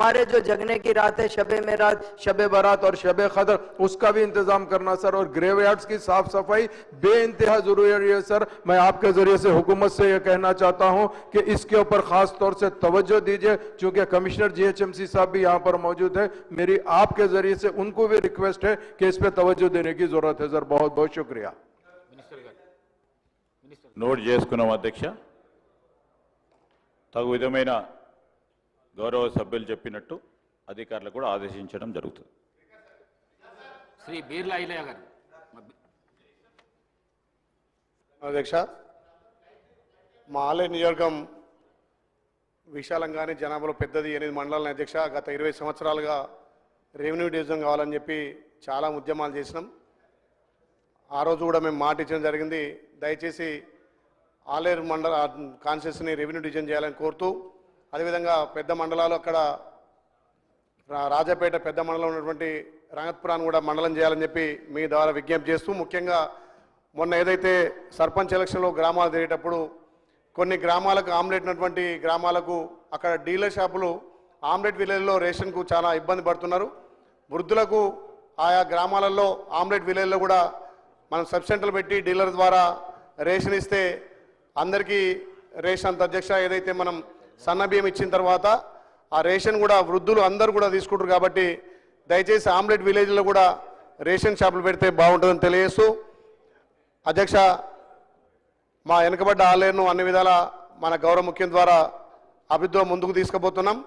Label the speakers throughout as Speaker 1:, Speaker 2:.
Speaker 1: हमारे जो जगने की रात है शबे मेरात शबे बारात और शबे खदर उसका भी इंतजाम करना सर और ग्रेव यार्ड्स की साफ सफाई बे इंतहा जरूरी है सर मैं आपके जरिए से हुकूमत से यह कहना चाहता हूं कि इसके ऊपर खास तौर से तवज्जो दीजिए क्योंकि कमिश्नर जीएचएमसी साहब भी यहां पर मौजूद है मेरी आपके जरिए से उनको भी रिक्वेस्ट है कि इस पे तवज्जो देने की जरूरत है सर बहुत बहुत शुक्रिया
Speaker 2: మినిస్టర్ గారు మినిస్టర్
Speaker 3: నోట్ చేసుకున్నాం అధ్యక్ష తగు విధమైన గౌరవ సభ్యులు చెప్పినట్టు అధికారులు కూడా ఆదేశించడం జరుగుతుంది.
Speaker 2: శ్రీ బీర్లా గారు.
Speaker 4: అధ్యక్ష మా ఆలయ నియోజకం విశాలంగానే జనాభాలో పెద్దది ఎనిమిది మండలాల అధ్యక్ష. గత ఇరవై సంవత్సరాలుగా రెవెన్యూ డివిజన్ కావాలని చెప్పి చాలా ఉద్యమాలు చేసినాం. ఆ రోజు కూడా మేము మాట ఇచ్చడం జరిగింది. దయచేసి ఆలేరు మండల కాన్స్టిట్యూన్సీని రెవెన్యూ డివిజన్ చేయాలని కోరుతూ అదేవిధంగా పెద్ద మండలాలు అక్కడ రాజాపేట పెద్ద మండలం ఉన్నటువంటి రంగత్పురాన్ని కూడా మండలం చేయాలని చెప్పి మీ ద్వారా విజ్ఞప్తి చేస్తూ ముఖ్యంగా మొన్న ఏదైతే సర్పంచ్ ఎలక్షన్లో గ్రామాలు తిరిగేటప్పుడు కొన్ని గ్రామాలకు ఆమ్లెట్ ఉన్నటువంటి గ్రామాలకు అక్కడ డీలర్ షాపులు ఆమ్లెట్ విలేజ్లో రేషన్కు చాలా ఇబ్బంది పడుతున్నారు. వృద్ధులకు ఆయా గ్రామాలలో ఆమ్లెట్ విలేజ్లో కూడా మనం సబ్ సెంటర్లు పెట్టి డీలర్ ద్వారా రేషన్ ఇస్తే అందరికీ రేషన్ అంత అధ్యక్ష ఏదైతే మనం సన్న బియ్యం ఇచ్చిన తర్వాత ఆ రేషన్ కూడా వృద్ధులు అందరూ కూడా తీసుకుంటారు కాబట్టి దయచేసి ఆమ్లెట్ విలేజ్లో కూడా రేషన్ షాపులు పెడితే బాగుంటుందని తెలియజేస్తూ అధ్యక్ష మా వెనుకబడ్డ ఆలయను అన్ని విధాల మన గౌరవ ముఖ్యం ద్వారా అభివృద్ధిలో ముందుకు తీసుకుపోతున్నాం.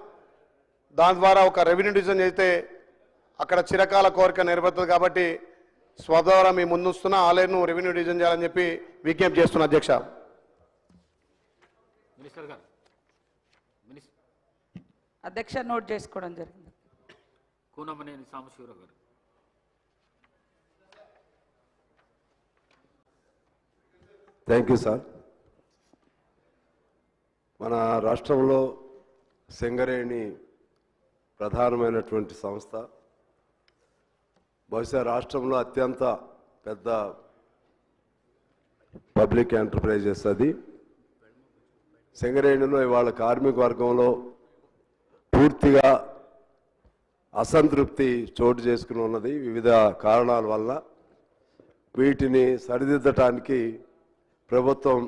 Speaker 4: దాని ద్వారా ఒక రెవెన్యూ డివిజన్ చేస్తే అక్కడ చిరకాల కోరిక నెరవేరుతుంది కాబట్టి స్వద్వారా మీ ముందుస్తున్న ఆలయను రెవెన్యూ డివిజన్ చేయాలని చెప్పి విజ్ఞప్తి చేస్తున్నా అధ్యక్ష.
Speaker 2: మినిస్టర్ గారు.
Speaker 5: అధ్యక్ష నోట్ చేసుకోవడం జరిగింది.
Speaker 2: కూనమనేని సాంబశివరావు గారు.
Speaker 6: థ్యాంక్ యూ సార్ మన రాష్ట్రంలో సింగరేణి ప్రధానమైనటువంటి సంస్థ. బహుశా రాష్ట్రంలో అత్యంత పెద్ద పబ్లిక్ ఎంటర్ప్రైజెస్ అది. సింగరేణిలో ఇవాళ కార్మిక వర్గంలో పూర్తిగా అసంతృప్తి చోటు చేసుకుని ఉన్నది వివిధ కారణాల వల్ల. వీటిని సరిదిద్దటానికి ప్రభుత్వం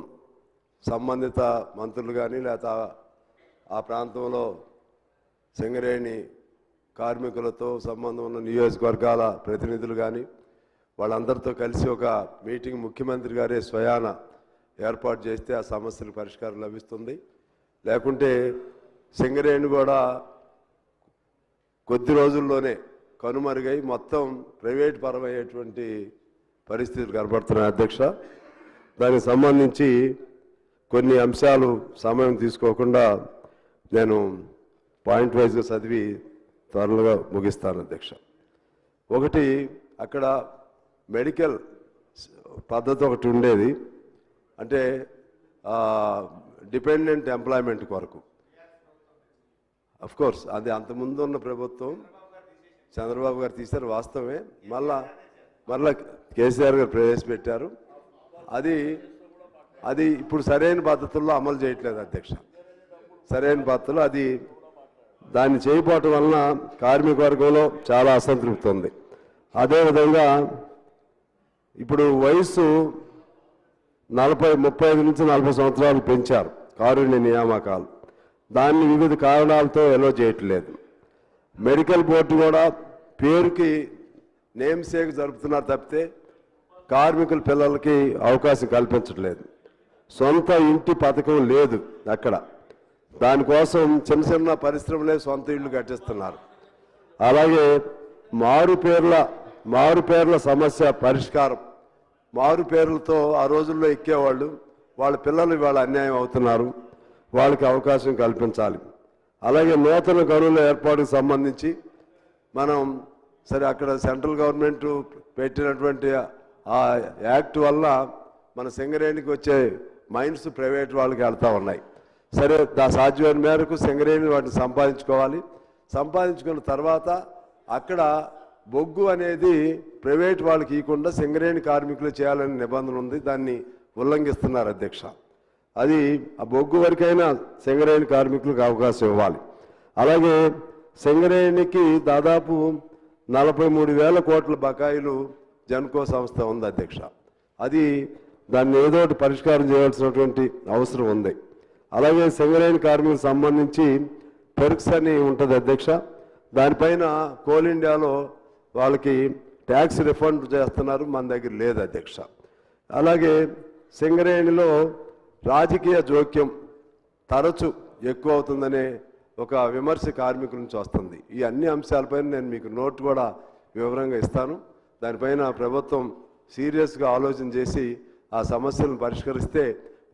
Speaker 6: సంబంధిత మంత్రులు కానీ లేదా ఆ ప్రాంతంలో సింగరేణి కార్మికులతో సంబంధం ఉన్న నియోజకవర్గాల ప్రతినిధులు కానీ వాళ్ళందరితో కలిసి ఒక మీటింగ్ ముఖ్యమంత్రి గారే స్వయాన ఏర్పాటు చేస్తే ఆ సమస్యలకు పరిష్కారం లభిస్తుంది. లేకుంటే సింగరేణి కూడా కొద్ది రోజుల్లోనే కనుమరుగై మొత్తం ప్రైవేట్ పరమయ్యేటువంటి పరిస్థితులు కనబడుతున్నాయి అధ్యక్ష. దానికి సంబంధించి కొన్ని అంశాలు సమయం తీసుకోకుండా నేను పాయింట్ వైజ్గా చదివి త్వరగా ముగిస్తాను అధ్యక్ష. ఒకటి అక్కడ మెడికల్ పద్ధతి ఒకటి ఉండేది. అంటే డిపెండెంట్ ఎంప్లాయ్మెంట్ కొరకు. అఫ్ కోర్స్ అది అంతకుముందు ఉన్న ప్రభుత్వం. చంద్రబాబు గారు తీశారు వాస్తవమే. మళ్ళా మళ్ళా కేసీఆర్ గారు ప్రవేశపెట్టారు. అది అది ఇప్పుడు సరైన పద్ధతుల్లో అమలు చేయట్లేదు అధ్యక్ష. సరైన పద్ధతిలో అది దాన్ని చేయకపోవటం వలన కార్మిక వర్గంలో చాలా అసంతృప్తి ఉంది. అదేవిధంగా ఇప్పుడు వయస్సు నలభై ముప్పై ఐదు నుంచి నలభై సంవత్సరాలు పెంచారు కారుణ్య నియామకాలు. దాన్ని వివిధ కారణాలతో ఎలో చేయట్లేదు. మెడికల్ బోర్డు కూడా పేరుకి నేమ్ సేక్ జరుపుతున్నారు తప్పితే కార్మికుల పిల్లలకి అవకాశం కల్పించట్లేదు. సొంత ఇంటి పథకం లేదు అక్కడ. దానికోసం చిన్న చిన్న పరిశ్రమలే సొంత ఇళ్ళు కట్టిస్తున్నారు. అలాగే మారు పేర్ల మారు పేర్ల సమస్య పరిష్కారం. మారు పేర్లతో ఆ రోజుల్లో ఎక్కేవాళ్ళు వాళ్ళ పిల్లలు ఇవాళ అన్యాయం అవుతున్నారు. వాళ్ళకి అవకాశం కల్పించాలి. అలాగే నూతన గనుల ఏర్పాటుకు సంబంధించి మనం సరే అక్కడ సెంట్రల్ గవర్నమెంట్ పెట్టినటువంటి ఆ యాక్ట్ వల్ల మన సింగరేణికి వచ్చే మైన్స్ ప్రైవేట్ వాళ్ళకి వెళ్తూ ఉన్నాయి. సరే దా సాధ్యమైన మేరకు సింగరేణి వాటిని సంపాదించుకోవాలి. సంపాదించుకున్న తర్వాత అక్కడ బొగ్గు అనేది ప్రైవేట్ వాళ్ళకి ఇవ్వకుండా సింగరేణి కార్మికులు చేయాలనే నిబంధన ఉంది. దాన్ని ఉల్లంఘిస్తున్నారు అధ్యక్ష. అది ఆ బొగ్గు వరకైనా సింగరేణి కార్మికులకు అవకాశం ఇవ్వాలి. అలాగే సింగరేణికి దాదాపు నలభై మూడు వేల కోట్ల బకాయిలు జన్కో సంస్థ ఉంది అధ్యక్ష. అది దాన్ని ఏదో ఒకటి పరిష్కారం చేయాల్సినటువంటి అవసరం ఉంది. అలాగే సింగరేణి కార్మికులకు సంబంధించి పెర్క్స్ అని ఉంటుంది అధ్యక్ష. దానిపైన కోల్ ఇండియాలో వాళ్ళకి ట్యాక్స్ రిఫండ్ చేస్తున్నారు మన దగ్గర లేదు అధ్యక్ష. అలాగే సింగరేణిలో రాజకీయ జోక్యం తరచు ఎక్కువ అవుతుందనే ఒక విమర్శ కార్మికుల నుంచి వస్తుంది. ఈ అన్ని అంశాలపైన నేను మీకు నోట్ కూడా వివరంగా ఇస్తాను. దానిపైన ప్రభుత్వం సీరియస్గా ఆలోచన చేసి ఆ సమస్యలను పరిష్కరిస్తే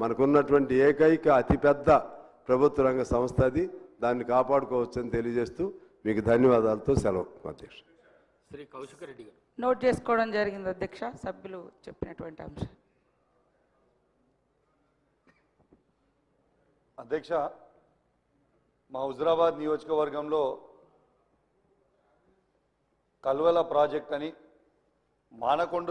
Speaker 6: మనకున్నటువంటి ఏకైక అతిపెద్ద ప్రభుత్వ రంగ సంస్థ అది. దాన్ని కాపాడుకోవచ్చని తెలియజేస్తూ మీకు ధన్యవాదాలతో సెలవు అధ్యక్ష.
Speaker 2: శ్రీ కౌశిక్ రెడ్డి గారు.
Speaker 5: నోట్ చేసుకోవడం జరిగింది అధ్యక్ష. సభ్యులు చెప్పినటువంటి అంశం.
Speaker 7: అధ్యక్ష మా హుజరాబాద్ నియోజకవర్గంలో కల్వల ప్రాజెక్ట్ అని మానకొండ